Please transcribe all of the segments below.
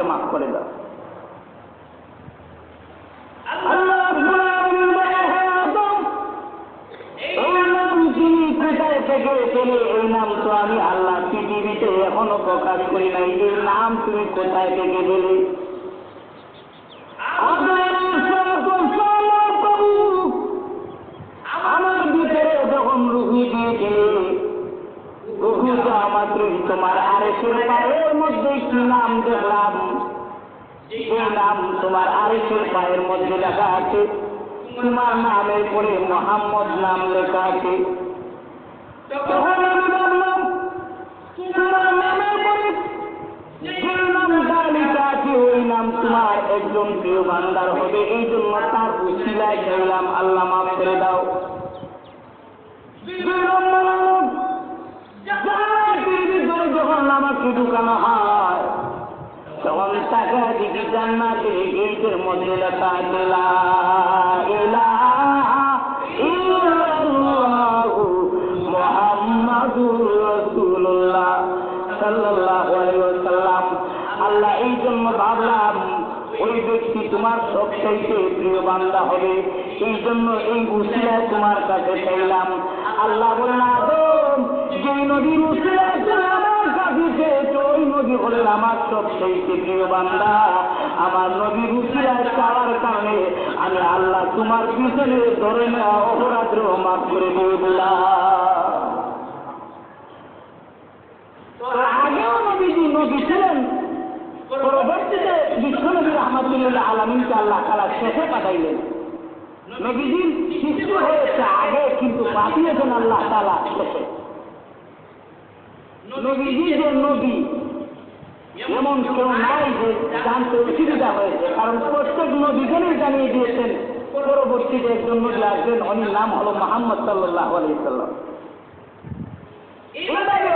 আমাকে মাফ করে দাও। থেকে তো আমি আল্লাহ পৃথিবীতে এখনও প্রকাশ করি নাই এই নাম তুমি কোথায় থেকে আমার ভিতরে যখন রুহু দিয়েছে রুহু দেওয়া মাত্রই তোমার আরেকের পায়ের মধ্যে একটি নাম দেখলাম? এই নাম তোমার আরেকের পায়ের মধ্যে লেখা আছে, তোমার নামের পরে মোহাম্মদ নাম লেখা আছে। ওই নাম তোমার একজন প্রিয় হবে, এই জন্য তার উচিলায় আল্লাহ মাফ করে দাও হলো, জান্নাতের আমাকে ঢুকানো হয়। তখন টাকা দিকে জান্নাতের গেটের মধ্যে আল্লাহ এই জন্য ভাবলাম, ওই তোমার প্রিয় বান্দা হবে। এই জন্য এই উসিলায় তোমার কাছে চাইলাম। আল্লাহ যে নদীর উসিলায় আমার ওই নদী হলেন আমার সবচাইতে প্রিয় বান্দা। আমার নদীর উসিলায় চাওয়ার কারণে আমি আল্লাহ তোমার পিছনে ধরে নেওয়া অপরাধ মাফ করে দিয়ে দিলাম। আগেও নবীজি নবী ছিলেন, পরবর্তীতে আলমিনকে আল্লাহ তালা শেষে পাঠাইলেন। নবীজির সৃষ্টি হয়েছে আগে, কিন্তু পাঠিয়েছেন আল্লাহ তালা শেষে। নবীজি যে নবী এমন কেউ নাই যে জানতে অসুবিধা হয়েছে। কারণ প্রত্যেক নবীজনই জানিয়ে দিয়েছেন, পরবর্তীতে একজন নবী আসবেন, উনির নাম হলো মোহাম্মদ সাল্লাহ আলাইসাল্লাম এইভাবে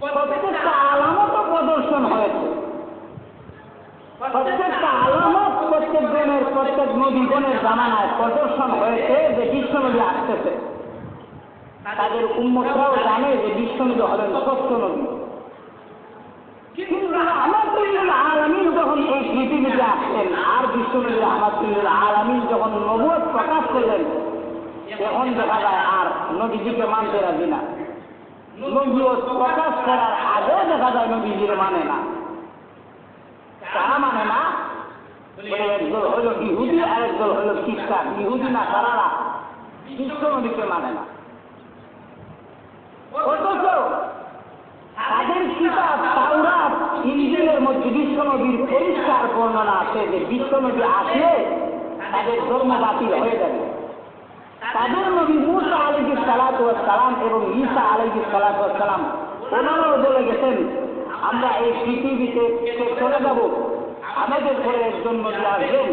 প্রত্যেকটা আলামত প্রদর্শন হয়েছে। প্রত্যেকটা আলামত প্রত্যেক জনের প্রত্যেক নবীগণের প্রদর্শন হয়েছে যে বিশ্বনবী আসতেছে। তাদের উন্মতরাও জানে যে বিশ্বনবী হলেন সত্য নবী কিন্তু আর বিশ্বনবী মানতে রাজি না। নবীয়ত প্রকাশ করার আগেও দেখা যায় নবীজির মানে না। তারা মানে না একদল হইল ইহুদি আর একদল খ্রিস্টান। ইহুদি না, তারা মানে না। অথচ তাদের কিতাব তাওরাত ইঞ্জিলের মধ্যে বিশ্বনবীর পরিষ্কার বর্ণনা আছে যে বিশ্বনবী আসলে তাদের ধর্ম বাতিল হয়ে যাবে। তাদের নবী মুসা আলহি সালাম এবং ঈসা আলহি সালাম ওনারাও বলে গেছেন, আমরা এই পৃথিবীতে চলে যাব, আমাদের পরে একজন নবী আসবেন।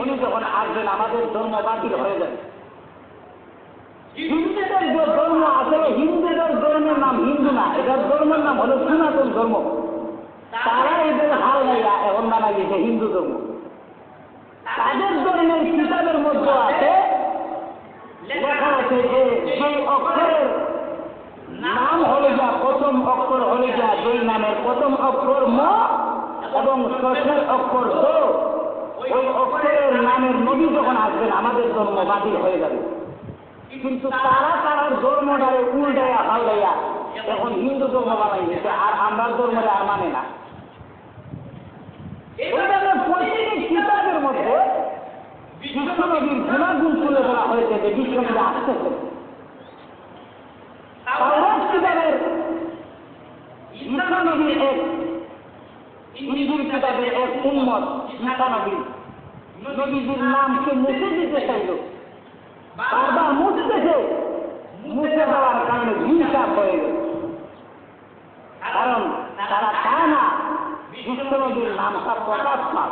উনি যখন আসবেন, আমাদের ধর্ম বাতিল হয়ে যাবে। হিন্দুদের যে ধর্ম আছে হিন্দুদের ধর্মের নাম হিন্দু না। এটার ধর্মের নাম হলো সনাতন ধর্ম। তারা এদের হাল লাইয়া এখন বানাই দিয়েছে হিন্দু ধর্ম। তাদের ধর্মের কিতাবের মধ্যে আছে, লেখা আছে যে সেই অক্ষরের নাম হলে যা প্রথম অক্ষর হলে যা যেই নামের প্রথম অক্ষর ম এবং শেষের অক্ষর ওই অক্ষরের নামের নবী যখন আসবেন, আমাদের ধর্ম বাতিল হয়ে যাবে। কিন্তু তারা তারা ধর্মটারে উল্টাইয়া হাল্লাইয়া এখন হিন্দু ধর্ম বানাই দিচ্ছে আর আমরা ধর্মটা আর মানে না। প্রত্যেকের কিতাবের মধ্যে বিশ্বনবীর গুণাগুণ তুলে ধরা হয়েছে যে বিশ্বনবী তাওরাত কিতাবের ঈসা নবীর এক ইঞ্জিল কিতাবের এক উম্মত ঈসা নবী নবীজির নামকে মুছে দিতে চাইল। বারবার মুছতেছে মুছে দেওয়ার কারণে হিংসা হয়ে গেল কারণ তারা চায় না বিশ্বনবীর নামটা প্রকাশ পায়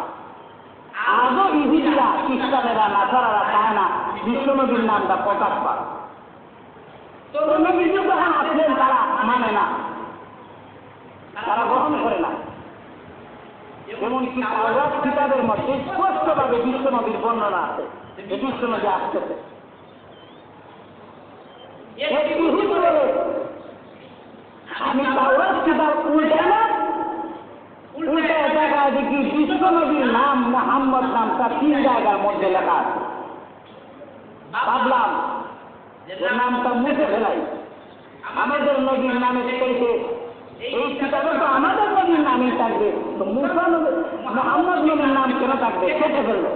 আজও ইহুদিরা, খ্রিস্টানেরা, নাসারারা চায় না বিশ্বনবীর নামটা প্রকাশ পায় তো নবীজি যখন আসলেন তারা মানে না। তারা গ্রহণ করে না। এমনকি তাওরাত কিতাবের মধ্যে স্পষ্টভাবে বিশ্বনবীর বর্ণনা আছে। বিশ্বনবী আসতেছে। আমি নবীর নাম মোহাম্মদ নামটা তিন জায়গার মধ্যে লেখা আছে। ভাবলাম নামটা মুছে ফেলাই। আমাদের নবীর নামের চাইতে এই কিতাবে তো আমাদের নবীর নামই থাকবে। তো মুসা মোহাম্মদ নবীর নাম কেন থাকবে? কেটে ফেলল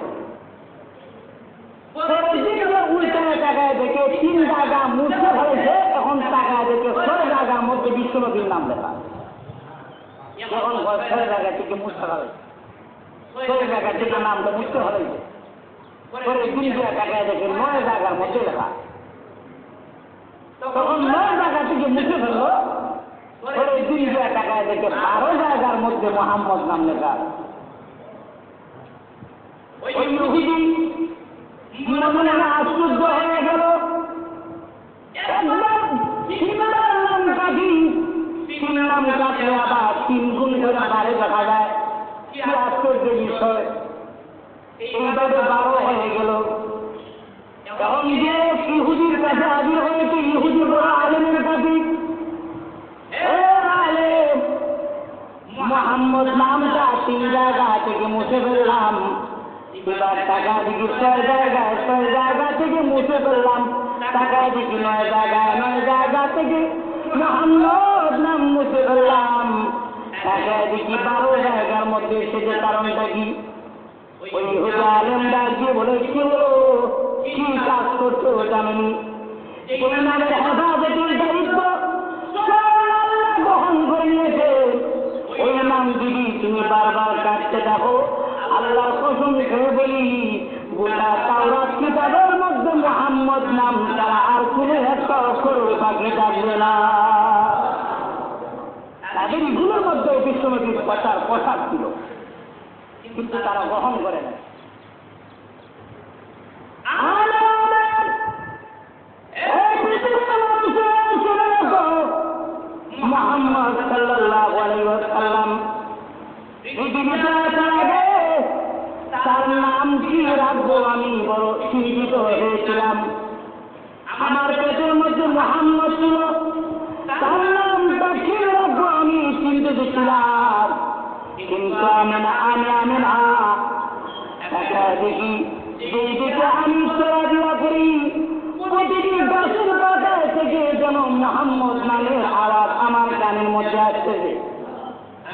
দিন যে উল্টায় টাকায় দেখে তিন জায়গা মুছে ফেলেছে এখন টাকায় দেখে ছয় জায়গার বিশ্ব নবীর নাম লেখা। এখন ঘর ছয় জায়গা থেকে নামটা দিন দিয়ে টাকায় দেখে থেকে দিয়ে টাকায় দেখে বারো জায়গার মধ্যে মোহাম্মদ নাম লেখা। মনে আশ্চর্য হয়ে গেল। নাম কাটলে আবার তিন গুণ করে বারে দেখা যায়। কি আশ্চর্য বিষয়। এইভাবে বারো হয়ে গেল। তখন যে ইহুদির কাছে হাজির হয়েছে ইহুদি বড় আলেমের কাছে। মোহাম্মদ নামটা তিন জায়গা থেকে মুছে ফেললাম। এবার টাকা দিকে ছয় জায়গায়, ছয় জায়গা থেকে মুছে ফেললাম। টাকা দিকে নয় জায়গায়, নয় জায়গা থেকে মোহাম্মদ নাম মুছে ফেললাম। দিকে বারো জায়গার মধ্যে এসেছে, কারণটা কি? ওই হুজা আলম বলে, কি হলো? কি কাজ করছ জানেনি ওই নাম যদি তুমি বারবার কাটতে থাকো। আল্লাহ কসম বলি, গোটা তাওরাত কিতাবের মধ্যে মোহাম্মদ নাম তারা আর কোনো একটা অক্ষর থাকবে না। তাদের এগুলোর মধ্যে বিশ্বনবীর কথার পোশাক ছিল। কিন্তু তারা গ্রহণ করে না। তার নাম কি রাখব আমি বড় চিন্তিত হয়েছিলাম আমার পেটের মধ্যে মোহাম্মদ ছিল। তার আমি চিন্তিত ছিলাম কিন্তু আমি দেখি, যেই দিকে আমি চলাফেরা করি প্রতিটি গাছের পাতায় থেকে যেন মোহাম্মদ আমার কানের মধ্যে আসতেছে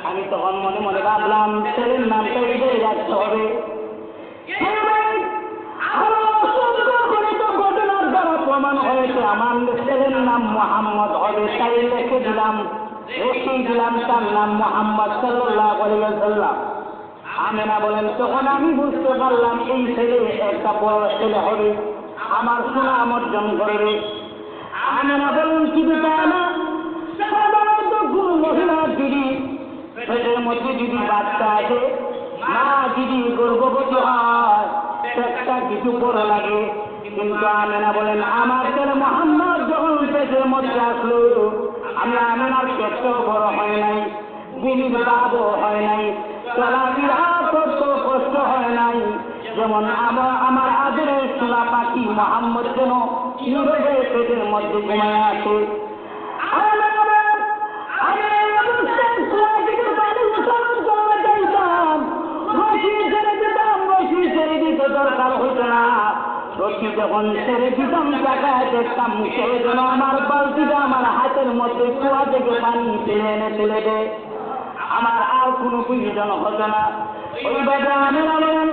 আমি তখন মনে মনে ভাবলাম, ছেলের নামটা এটাই রাখতে হবে। প্রমাণ হয়েছে, আমার ছেলের নাম মোহাম্মদ হবে, তাই লিখে দিলাম রেখে দিলাম তার নাম মোহাম্মদ সাল্লাহ সাল্লাম আমেনা বলেন, তখন আমি বুঝতে পারলাম এই ছেলে একটা বড় ছেলে হবে। আমার সুনাম অর্জন করবে। আমেনা বলেন তাই না সাধারণত কোন মহিলা যদি পেটের মধ্যে যদি বাচ্চা আছে মা যদি গর্ভবতী হয়, পেটটা কিছু বড় লাগে। কিন্তু আমেনা বলেন, আমার ছেলে মোহাম্মদ যখন পেটের মধ্যে আসলো আমি আর সত্য বড় হয় নাই, দিন বিবাদ হয় নাই চলাফেরা করতে কষ্ট হয় নাই। যেমন আমার আমার আদরে চুলা পাখি মোহাম্মদ যেন নীরবে পেটের মধ্যে ঘুমায় আছে। যখন ছেড়ে দিতাম টাকায় দেখতাম সে যেন আমার বালতিটা আমার হাতের মধ্যে কুয়া থেকে পানি টেনে এনে দেয় আমার আর কোনো প্রয়োজন হতো না। ওইভাবে আমি বলেন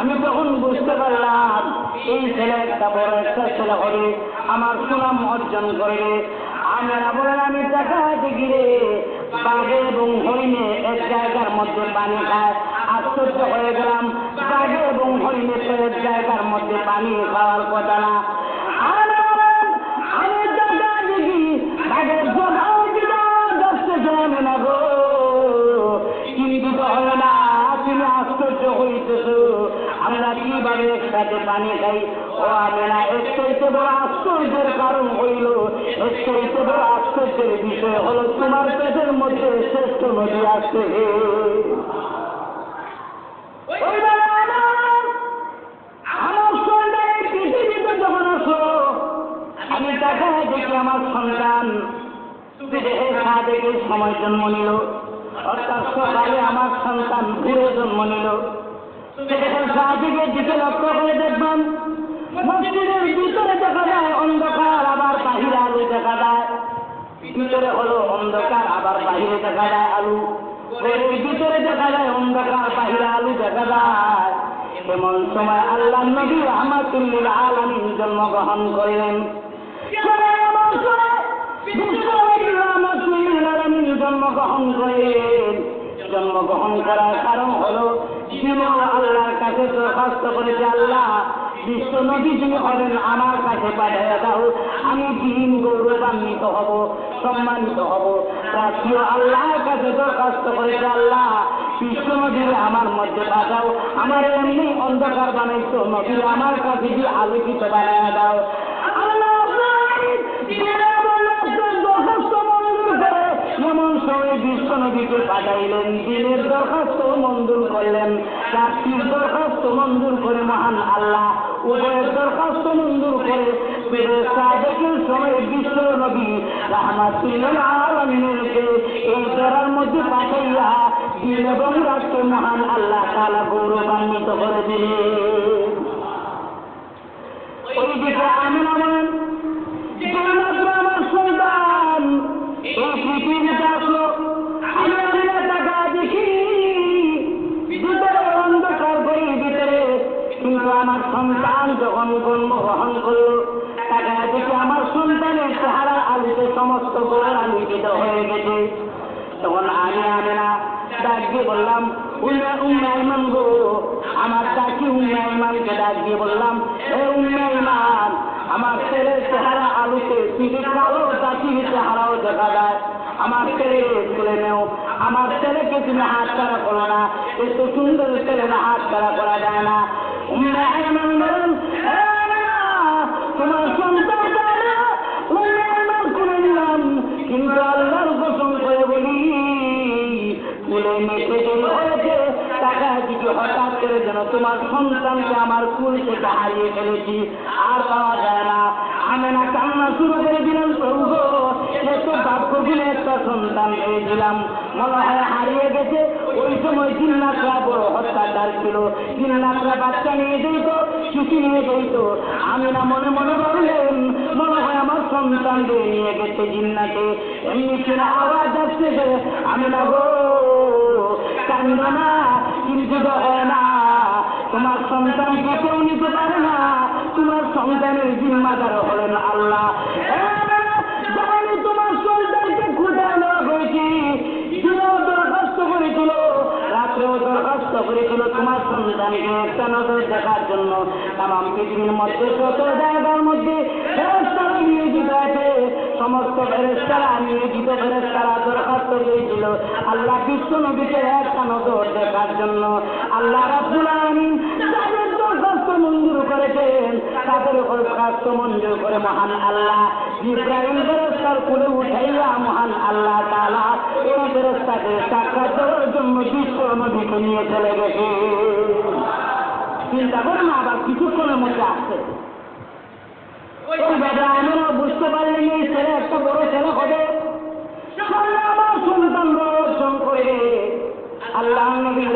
আমি তখন বুঝতে পারলাম, এই ছেলে একটা বড় একটা ছেলে হবে। আমার সুনাম অর্জন করবে। আমরা বলেন আমি টাকাতে গিরে বাঘে এবং হরিণে এক জায়গার মধ্যে পানি খায়। আশ্চর্য হয়ে গেলাম। বাঘে এবং তো এক জায়গার মধ্যে পানি খাওয়ার কথা না। আমি দেখি বাঘের জোগাও দিবা দশটা জানে না গো চিন্তিত হয় না, তুমি আশ্চর্য হইতেছ। আমরা কীভাবে একসাথে পানি খাই? ও আমি না এর চাইতে বড় আশ্চর্যের কারণ হইল, এর চাইতে বড় আশ্চর্যের বিষয় হলো তোমার পেটের মধ্যে শ্রেষ্ঠ নদী আসছে সাদেকের সময় জন্ম নিল। অর্থাৎ পরকালে আমার সন্তান ঘুরে জন্ম নিল। সাহায্যের দিকে লক্ষ্য করে দেখবেন, মসজিদের ভিতরে দেখা যায় অন্ধকার, আবার বাহিরে আলো দেখা যায়। ভিতরে হলো অন্ধকার, আবার বাহিরে দেখা যায় আলু। ভিতরে দেখা যায় অন্ধকার, বাহিরে আলু দেখা যায়। এমন সময় আল্লাহ নবী রহমাতুল্লিল আলমিন জন্মগ্রহণ করলেন। জন্মগ্রহণ করলেন জন্মগ্রহণ করার কারণ হলো আল্লাহর কাছে দরখাস্ত করেছে, আল্লাহ, বিশ্ব নদী যিনি হবেন, আমার কাছে পাঠিয়ে দাও, আমি দিন গৌরবান্বিত হব, সম্মানিত হব। রাষ্ট্রীয় আল্লাহর কাছে দরখাস্ত করেছে, আল্লাহ, বিশ্ব নদীর আমার মধ্যে পাঠাও, আমার এমনি অন্ধকার বানাইতো নদীর আমার কাছে দিয়ে আলোকিত বানিয়ে দাও। আল্লাহ দরখাস্ত মঞ্জুর করে এমন সময় বিশ্ব নদীকে পাঠাইলেন। দিনের দরখাস্ত মঞ্জুর করলেন। রাত্রির দরখাস্ত মঞ্জুর করে মহান আল্লাহ, উভয়ের দরখাস্ত মঞ্জুর করে সাদেকের সময় বিশ্ব নবী রাহমাতুল্লাহ এই দরার মধ্যে পাঠাইয়া দিন এবং রাতকে মহান আল্লাহ তালা গৌরবান্বিত করে দিলেন। ওই দিকে আমি উম্মা উম্মা ইমান গো, আমার চাচি উম্মা ইমানকে ডাক দিয়ে বললাম, এ উম্মা ইমান আমার ছেলের চেহারা আলুতে তুমি কালো চাচির চেহারাও দেখা যায়। আমার ছেলে, তুলে নেও। আমার ছেলেকে তুমি হাত ছাড়া করো না এত সুন্দর ছেলেরা হাত ছাড়া করা যায় না। উম্মা তোমার সন্তানকে আমার কুল থেকে হারিয়ে ফেলেছি। আর পাওয়া যায় না। আমি না কান্না শুরু করে দিলাম প্রভু এত ভাগ্যগুলো একটা সন্তান পেয়েছিলাম মনে হয় হারিয়ে গেছে। ওই সময় জিন্নাতরা বড় হত্যাচার ছিল। জিন্নাতরা বাচ্চা নিয়ে যেত শিশু নিয়ে যেত। আমি না মনে মনে ভাবলেন মনে হয় আমার সন্তানকে নিয়ে গেছে জিন্নাতে। এমনি কিনা আওয়াজ আসছে আমি না গো কান্দ না, কিন্তু হয় না। তোমার সন্তান কেউ নিতে পারে না। তোমার সন্তানের জিম্মাদার হলেন আল্লাহ। তোমার সন্তানকে তোমার একটা নজর দেখার জন্য। তাম পৃথিবীর মধ্যে জায়গার মধ্যে নিয়োজিত সমস্ত ফেরেস্তারা নিয়োজিত ফেরেস্তারা দরখাস্ত দিয়েছিল। আল্লাহ বিশ্ব নবীকে একটা নজর দেখার জন্য আল্লাহ রাব্বুল আলামিন দরখাস্ত মঞ্জুর করেছেন। তাদের দরখাস্ত মঞ্জুর করে মহান আল্লাহ ইব্রাহিম ফেরেস্তার কুলে উঠাইয়া মহান আল্লাহ তাআলা এই ফেরেস্তাকে সাক্ষাৎ দেওয়ার জন্য বিশ্ব নবীকে নিয়ে চলে গেছে। চিন্তা করে না, আবার কিছুক্ষণের মধ্যে আসছে। ওইভাবে আমরা বুঝতে পারলেন এই একটা বড় ছেলে হবে। আমার সন্তান অর্জন করে। আল্লাহ নবী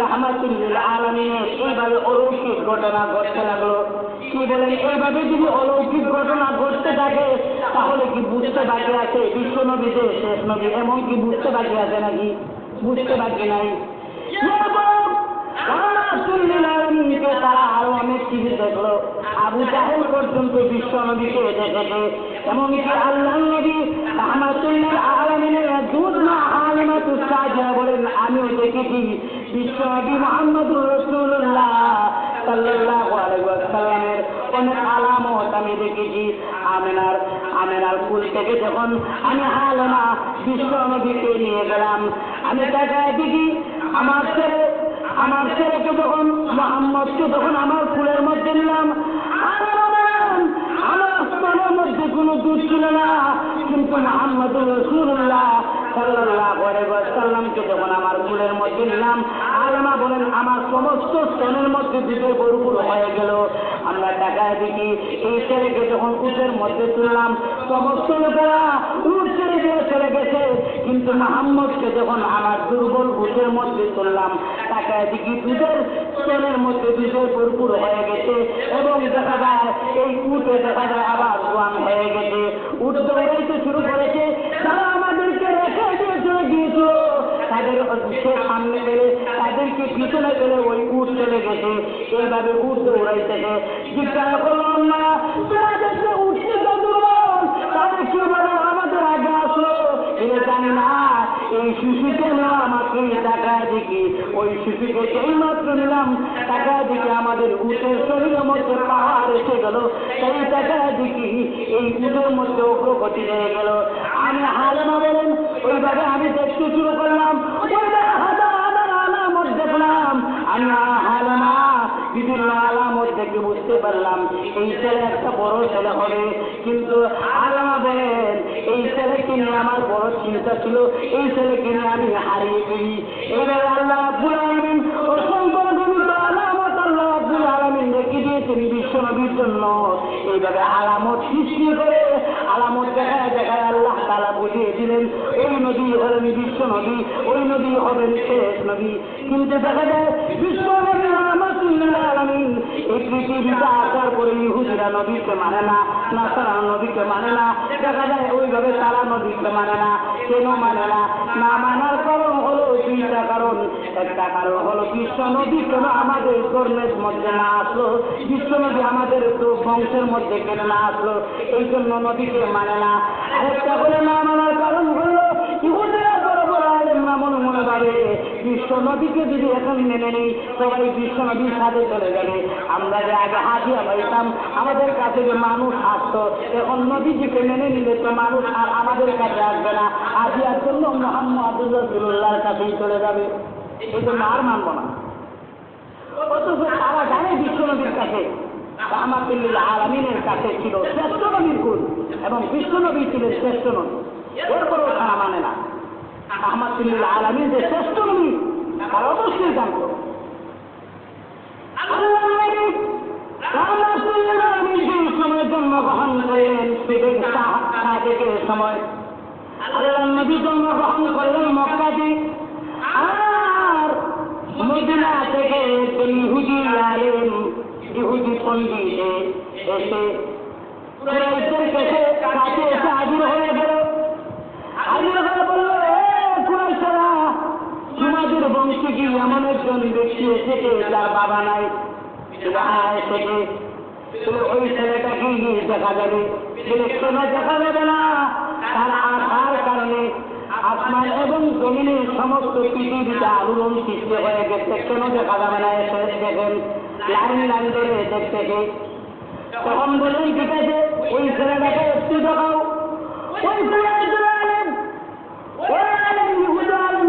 এইভাবে অলৌকিক ঘটনা ঘটতে লাগল। কি বলেন? এইভাবে যদি অলৌকিক ঘটনা ঘটতে থাকে, তাহলে কি বুঝতে বাকি আছে? বিশ্ব নবী যে শেষ এমন কি বুঝতে বাকি আছে নাকি? বুঝতে বাকি নাই। তারা আরও অনেক কিছু দেখল আবু জাহেল পর্যন্ত বিশ্ব নবীকে দেখেছে এমনকি আল্লাহ নবী রহমাতুল্লাহ আলমিনের দুধ না আলিমাতু সাজিয়া বলেন আমিও দেখেছি বিশ্ব নবী মোহাম্মদ রসুল্লাহ সাল্লাল্লাহু আলাইহি ওয়াসাল্লামের অনেক আলামত আমি দেখেছি আমেনার আমেনার ফুল থেকে যখন আমি হালেমা বিশ্ব নবীকে নিয়ে গেলাম আমি তাকায় দেখি আমার ছেলে আমার ছেলেকে যখন, মোহাম্মদকে যখন আমার ফুলের মধ্যে নিলাম আমার আমার মধ্যে কোনো দুধ ছিল না। কিন্তু মোহাম্মদ রসুল্লাহ সাল্লাল্লাহু আলাইহি ওয়াসাল্লামকে যখন আমার ফুলের মধ্যে নিলাম আলেমা বলেন, আমার সমস্ত স্তনের মধ্যে দুধের গরুগুর হয়ে গেল। আমরা টাকায় দেখি, এই ছেলেকে যখন উটের মধ্যে তুললাম, সমস্ত লোকেরা উট ছেড়ে দিয়ে চলে গেছে। কিন্তু মোহাম্মদকে যখন আমার দুর্বল উটের মধ্যে তুললাম তাকে দেখি দুধের স্তনের মধ্যে দুধের ভরপুর হয়ে গেছে এবং দেখা যায় এই উটে দেখা যায় আবার জোয়ান হয়ে গেছে। উট দৌড়াইতে শুরু করেছে, তারা আমাদেরকে রেখে দিয়ে চলে গিয়েছিল। তাদের সে সামনে গেলে, তাদেরকে পিছনে গেলে ওই উঠ চলে গেছে। এইভাবে উট দৌড়াইতেছে জিজ্ঞাসা করলাম, না তোমাদের যে উঠছে তো দুর্বল তাদের কীভাবে আমাদের আগে আসলো এটা জানি না এই শিশুকে আমাকে টাকা দেখি ওই শিশুকে যেই মাত্র নিলাম টাকা দেখি আমাদের উটের শরীরের মধ্যে পাহাড় এসে গেল, সেই টাকা দেখি এই উটের মধ্যে অগ্রগতি হয়ে গেল। আমি হালেমা বলেন, ওইভাবে আমি দেখতে শুরু করলাম দেখলাম বিভিন্ন দেখে বুঝতে পারলাম, এই ছেলে একটা বড় ছেলে হবে। কিন্তু আলামা এই ছেলেকে নিয়ে আমার বড় চিন্তা ছিল? এই ছেলেকে নিয়ে আমি হারিয়ে ফেলি? এবার আল্লাহ আব্দুল আলমিন অসংখ্য আলামত আল্লাহ আব্দুল আলমিন রেখে দিয়েছেন বিশ্ব নবীর জন্য। এইভাবে আলামত সৃষ্টি করে, আলামত দেখায় দেখায় আল্লাহ তালা বুঝিয়ে দিলেন, ওই নদী হলেন বিশ্ব নদী ওই নদী হবেন শেষ নদী কিন্তু দেখা যায় বিশ্ব আলমিন মানে না মানে না। দেখা যায় ওইভাবে মানে না মানে না? মানার কারণ কারণ। একটা কারণ নদী কেন আমাদের মধ্যে না আসলো? নদী আমাদের তো বংশের মধ্যে না আসলো? জন্য মানে না। আরেকটা বলে না মানার কারণ হলো আলেমরা মনে মনে ভাবে বিশ্ব নদীকে যদি এখন মেনে নেই, সবাই বিশ্ব নদীর সাথে চলে যাবে। আমরা যে আগে হাজিয়া পাইতাম আমাদের কাছে যে মানুষ আসতো এখন নদীজিকে মেনে নিলে তো মানুষ আর আমাদের কাছে আসবে না। হাজিয়ার জন্য মোহাম্মদ রসুল্লাহর কাছেই চলে যাবে। এই জন্য আর মানবো না। অথচ তারা জানে বিশ্ব নদীর কাছে। রাহমাতুল্লিল আলমিনের কাছে ছিল শ্রেষ্ঠ নবীর গুণ এবং বিশ্ব নবী ছিলেন শ্রেষ্ঠ নবী এরপরেও তারা মানে না। আহমদুল্লিল আলমিন যে শ্রেষ্ঠ নবী, তারা অবশ্যই জানত জন্মগ্রহণ সেদিন করলেন মক্কাতে আর মদিনা থেকে ইহুদি আলেম ইহুদি পন্ডিতে কাছে এসে হাজির হয়ে গেল। হাজির হয়ে বলল "এ কুরাইশেরা, কি এমন একজন ব্যক্তি এসেছে যার বাবা নাই? হ্যাঁ এসেছে ওই ছেলেটাকে দেখা যাবে? ছেলে দেখা যাবে না। তার আশার কারণে আসমান এবং জমিনের সমস্ত পৃথিবীতে আলোড়ন সৃষ্টি হয়ে গেছে, কেন দেখা যাবে না? এসে দেখেন, লাইন লাইন ধরে দেখতেছে তখন বললেন, ঠিক আছে, ওই ছেলেটাকে একটু দেখাও। ওই কুরাইশের আলেম ওই আলেম ইহুদ আলেম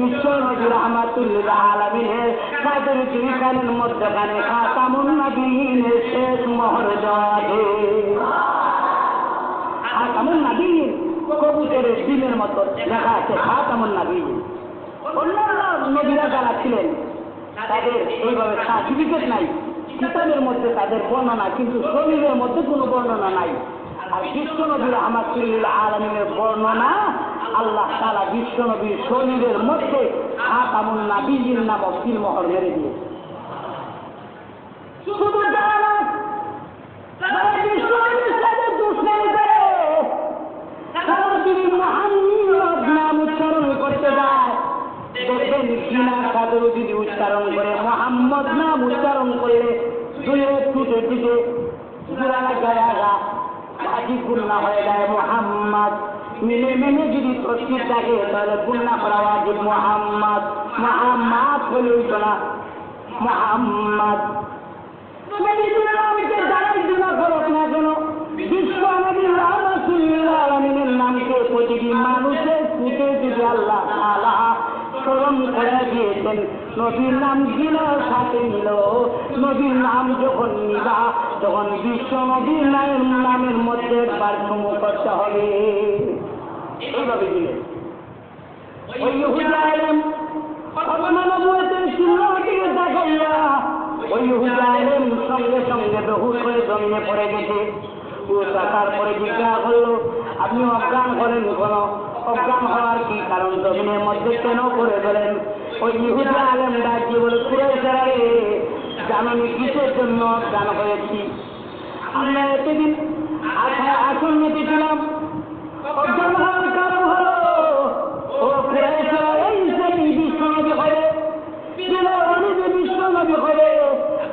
বিশ্বনবী রহমাতুল্লাহ আলমিনের তাদের দুই কানের মধ্যখানে খাতামুন নবীনের শেষ মোহর দেওয়া খাতামুন নবীন, কবুতরের মতো লেখা আছে খাতামুন নবীন। অন্যান্য নবীরা ছিলেন, তাদের নাই, কিতাবের মধ্যে তাদের বর্ণনা, কিন্তু শরীরের মধ্যে কোনো বর্ণনা নাই। আর বিশ্বনবীর আমাতুল্লিল আলমিনের বর্ণনা আল্লাহ তালা বিশ্বনবীর শরীরের মধ্যে খাতামুন নাবিজির নামক তিলমহর মেরে নাম উচ্চারণ করে হয়ে যায়, মোহাম্মদ। মিলে মিলে যদি তসবির থাকে তাহলে গুন্না করা ওয়াজিব। মোহাম্মদ মোহাম্মদ হলে হইতো না মোহাম্মদ নবীজির নামকে যারাই গুণা করুক না কেন বিশ্ব নবীর রহমতুল্লাহ আলমিনের নামকে প্রতিটি মানুষের ছুটে যদি আল্লাহ তাআলা স্মরণ করে নবীর নাম দিল সাথে নিল নবীর নাম যখন নিবা, তখন বিশ্ব নামের নামের মধ্যে পার্থক্য করতে হবে। এইভাবে দিলেন। ওই ইহুদা আলেম খতমা নবুয়তের দিকে দেখাইয়া ওই ইহুদা আলেম সঙ্গে সঙ্গে বেহুশ হয়ে জমিয়ে পড়ে গেছে। তারপরে জিজ্ঞাসা করল আপনি অজ্ঞান করেন কোন? অজ্ঞান হওয়ার কি কারণ? জমিনের মধ্যে কেন করে গেলেন? ওই ইহুদা আলেম ডাকি বলে কুরাইশারা রে জাননি কিসের জন্য অজ্ঞান হয়েছি? আমরা এতদিন আসন নিতেছিলাম অজ্ঞান হওয়ার কারণ হলো ও কুরাইশারা এই যে বিশ্বনবী হবে বিনয়ী যে বিশ্বনবী হবে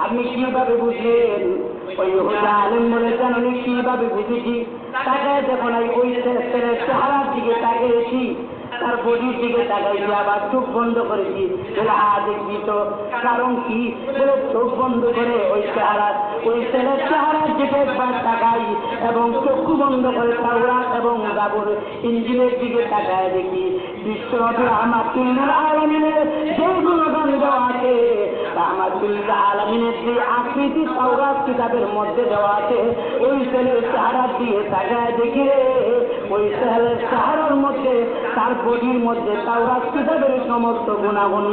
আপনি কীভাবে বুঝলেন? ওই হুদা আলম বলেছেন উনি কীভাবে বুঝেছি? তাকে যখন ওই চেহারার দিকে তাকিয়েছি। তার বডির দিকে তাকাইছি, আবার চোখ বন্ধ করেছি। বলে হা দেখবি তো। কারণ কি? বলে, চোখ বন্ধ করে ওই চেহারা ওই ছেলের চেহারার দিকে একবার তাকাই এবং চক্ষু বন্ধ করে তাওরা এবং বাবুর ইঞ্জিনের দিকে তাকায় দেখি বিশ্বনবী আমার তুল্লুর আলমিনের যে গুণগান দেওয়া আছে। আমার তুল্লুর আলমিনের যে আকৃতি তাওরাত কিতাবের মধ্যে দেওয়া আছে, ওই ছেলের চেহারার দিকে তাকায় দেখি ওই ছেলের চেহারার মধ্যে, তার বডির মধ্যে তাওরাত কিতাবের সমস্ত গুণাগুণ